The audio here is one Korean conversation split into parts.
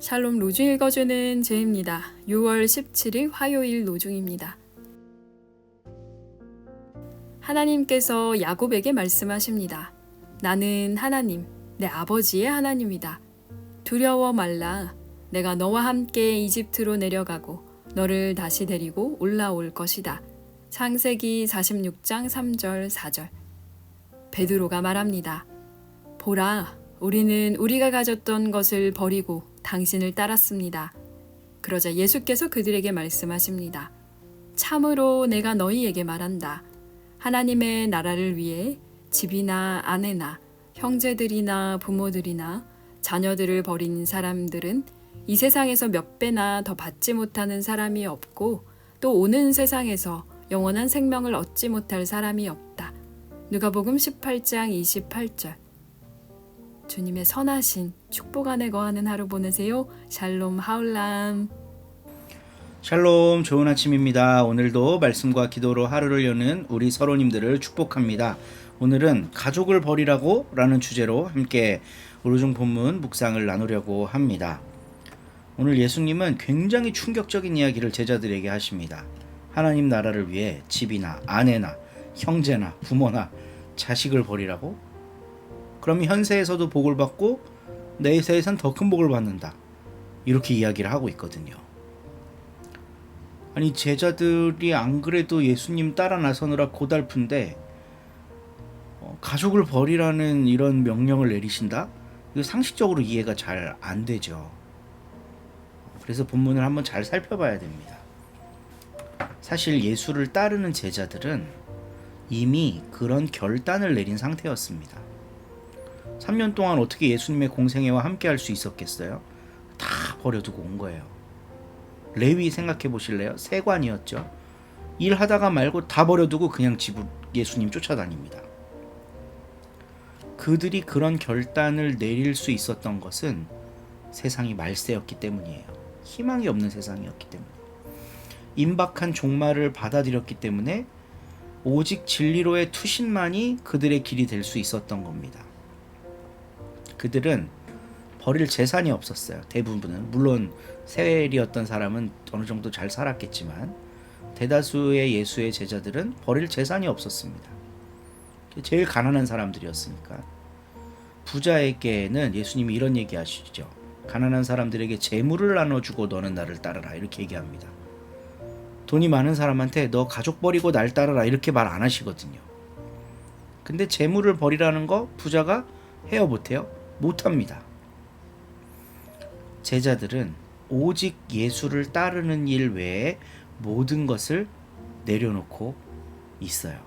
샬롬 로중 읽어주는 제입니다. 6월 17일 화요일 로중입니다. 하나님께서 야곱에게 말씀하십니다. 나는 하나님, 내 아버지의 하나님이다. 두려워 말라. 내가 너와 함께 이집트로 내려가고 너를 다시 데리고 올라올 것이다. 창세기 46장 3절 4절. 베드로가 말합니다. 보라, 우리는 우리가 가졌던 것을 버리고 당신을 따랐습니다. 그러자 예수께서 그들에게 말씀하십니다. 참으로 내가 너희에게 말한다. 하나님의 나라를 위해 집이나 아내나 형제들이나 부모들이나 자녀들을 버린 사람들은 이 세상에서 몇 배나 더 받지 못하는 사람이 없고 또 오는 세상에서 영원한 생명을 얻지 못할 사람이 없다. 누가복음 18장 28절. 주님의 선하신 축복 안에 거하는 하루 보내세요. 샬롬 하울람. 샬롬 좋은 아침입니다. 오늘도 말씀과 기도로 하루를 여는 우리 서로님들을 축복합니다. 오늘은 가족을 버리라고 라는 주제로 함께 오르중 본문 묵상을 나누려고 합니다. 오늘 예수님은 굉장히 충격적인 이야기를 제자들에게 하십니다. 하나님 나라를 위해 집이나 아내나 형제나 부모나 자식을 버리라고? 그럼 현세에서도 복을 받고 내세에선 더 큰 복을 받는다. 이렇게 이야기를 하고 있거든요. 아니 제자들이 안 그래도 예수님 따라 나서느라 고달픈데 어, 가족을 버리라는 이런 명령을 내리신다? 이거 상식적으로 이해가 잘 안 되죠. 그래서 본문을 한번 잘 살펴봐야 됩니다. 사실 예수를 따르는 제자들은 이미 그런 결단을 내린 상태였습니다. 3년 동안 어떻게 예수님의 공생애와 함께 할 수 있었겠어요? 다 버려두고 온 거예요. 레위 생각해 보실래요? 세관이었죠. 일하다가 말고 다 버려두고 그냥 집을 예수님 쫓아다닙니다. 그들이 그런 결단을 내릴 수 있었던 것은 세상이 말세였기 때문이에요. 희망이 없는 세상이었기 때문에. 임박한 종말을 받아들였기 때문에 오직 진리로의 투신만이 그들의 길이 될 수 있었던 겁니다. 그들은 버릴 재산이 없었어요. 대부분은 물론 세엘이었던 사람은 어느 정도 잘 살았겠지만 대다수의 예수의 제자들은 버릴 재산이 없었습니다. 제일 가난한 사람들이었으니까 부자에게는 예수님이 이런 얘기 하시죠. 가난한 사람들에게 재물을 나눠주고 너는 나를 따르라 이렇게 얘기합니다. 돈이 많은 사람한테 너 가족 버리고 날 따르라 이렇게 말 안 하시거든요. 근데 재물을 버리라는 거 부자가 해요 못해요? 못합니다. 제자들은 오직 예수를 따르는 일 외에 모든 것을 내려놓고 있어요.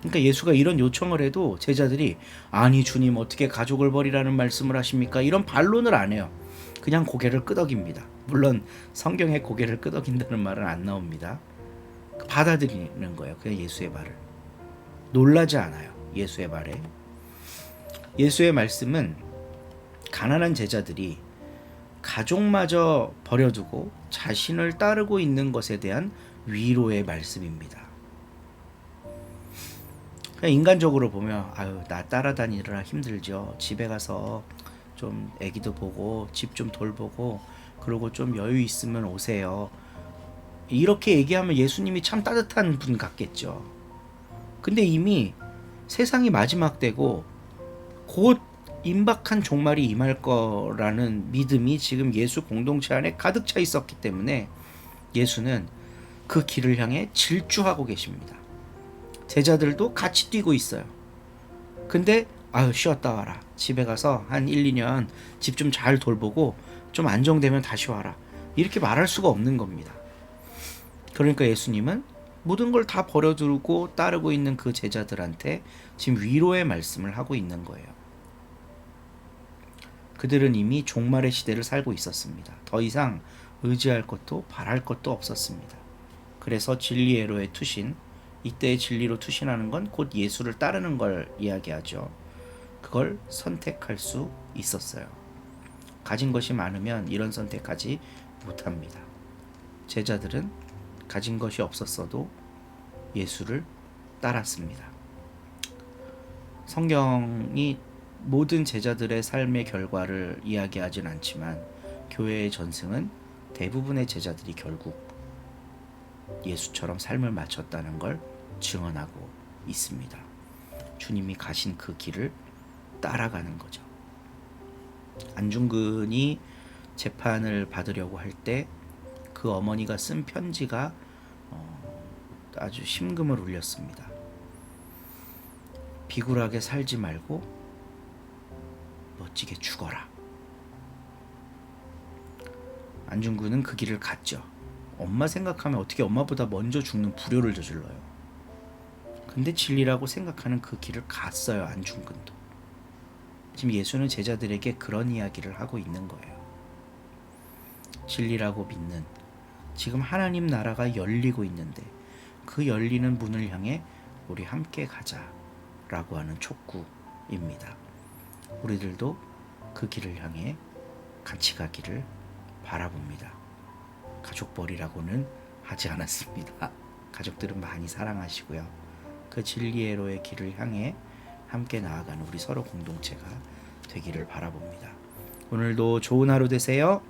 그러니까 예수가 이런 요청을 해도 제자들이 아니 주님 어떻게 가족을 버리라는 말씀을 하십니까? 이런 반론을 안 해요. 그냥 고개를 끄덕입니다. 물론 성경에 고개를 끄덕인다는 말은 안 나옵니다. 받아들이는 거예요. 그냥 예수의 말을. 놀라지 않아요. 예수의 말에. 예수의 말씀은 가난한 제자들이 가족마저 버려두고 자신을 따르고 있는 것에 대한 위로의 말씀입니다. 인간적으로 보면 아유 나 따라다니느라 힘들죠. 집에 가서 좀 아기도 보고 집 좀 돌보고 그리고 좀 여유 있으면 오세요. 이렇게 얘기하면 예수님이 참 따뜻한 분 같겠죠. 근데 이미 세상이 마지막 되고 곧 임박한 종말이 임할 거라는 믿음이 지금 예수 공동체 안에 가득 차 있었기 때문에 예수는 그 길을 향해 질주하고 계십니다. 제자들도 같이 뛰고 있어요. 근데 아유 쉬었다 와라. 집에 가서 한 1, 2년 집 좀 잘 돌보고 좀 안정되면 다시 와라. 이렇게 말할 수가 없는 겁니다. 그러니까 예수님은 모든 걸 다 버려두고 따르고 있는 그 제자들한테 지금 위로의 말씀을 하고 있는 거예요. 그들은 이미 종말의 시대를 살고 있었습니다. 더 이상 의지할 것도 바랄 것도 없었습니다. 그래서 진리애로의 투신, 이때의 진리로 투신하는 건 곧 예수를 따르는 걸 이야기하죠. 그걸 선택할 수 있었어요. 가진 것이 많으면 이런 선택하지 못합니다. 제자들은 가진 것이 없었어도 예수를 따랐습니다. 성경이 모든 제자들의 삶의 결과를 이야기하진 않지만 교회의 전승은 대부분의 제자들이 결국 예수처럼 삶을 마쳤다는 걸 증언하고 있습니다. 주님이 가신 그 길을 따라가는 거죠. 안중근이 재판을 받으려고 할 때 그 어머니가 쓴 편지가 어, 아주 심금을 울렸습니다. 비굴하게 살지 말고 멋지게 죽어라. 안중근은 그 길을 갔죠. 엄마 생각하면 어떻게 엄마보다 먼저 죽는 불효를 저질러요. 근데 진리라고 생각하는 그 길을 갔어요. 안중근도. 지금 예수는 제자들에게 그런 이야기를 하고 있는 거예요. 진리라고 믿는 지금 하나님 나라가 열리고 있는데 그 열리는 문을 향해 우리 함께 가자라고 하는 촉구입니다. 우리들도 그 길을 향해 같이 가기를 바라봅니다. 가족벌이라고는 하지 않았습니다. 가족들은 많이 사랑하시고요. 그 진리의로의 길을 향해 함께 나아가는 우리 서로 공동체가 되기를 바라봅니다. 오늘도 좋은 하루 되세요.